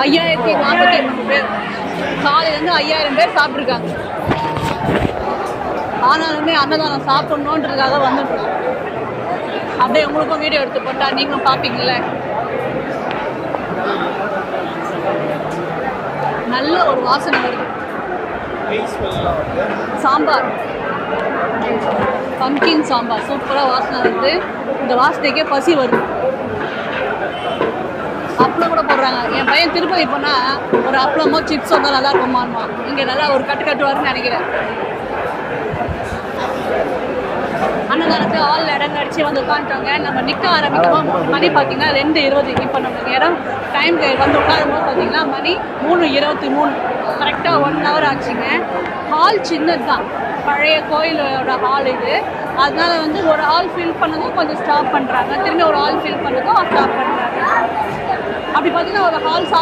ஐயாயிரத்தி நாற்பத்தி மூணு பேர். காலையிலேருந்து ஐயாயிரம் பேர் சாப்பிட்ருக்காங்க. ஆனாலுமே அன்னதானம் சாப்பிட்ணுன்றதுக்காக வந்துட்டு அப்படியே உங்களுக்கும் வீடியோ எடுத்து போட்டா நீங்களும் பார்ப்பீங்கல்ல? நல்ல ஒரு வாசனை வருது. சாம்பார். பம்கின் சாம்பார். சூப்பராக வாசனை வருது. இந்த வாசனைக்கே பசி வருது. சொல்கிறாங்க என் பையன் திருப்பதி போனால் ஒரு அப்பளமோ சிப்ஸோ தான் நல்லா இருக்குமான்வான் இங்கே நல்லா ஒரு கட்டு கட்டுவார்னு நினைக்கிறேன். அன்னதானத்து ஆள் இடம் கடிச்சு வந்து உட்காந்துட்டாங்க நம்ம நிற்க ஆரம்பிக்கும் மணி பார்த்தீங்கன்னா ரெண்டு இருபது. இப்போ நம்ம இடம் டைம் வந்து உட்காரும் போது பார்த்தீங்கன்னா மணி மூணு இருபத்தி மூணு. கரெக்டாக ஒன் ஹவர் ஆச்சுங்க. ஹால் சின்னது தான் பழைய கோயிலோட ஹால் இது. அதனால வந்து ஒரு ஆள் ஃபில் பண்ணதும் கொஞ்சம் ஸ்டாப் பண்ணுறாங்க திரும்பி ஒரு ஆள் ஃபில் பண்ணதும் ஸ்டாப் பண்ணுறாங்க அப்படி பார்த்தீங்கன்னா ஒரு ஹால் சாப்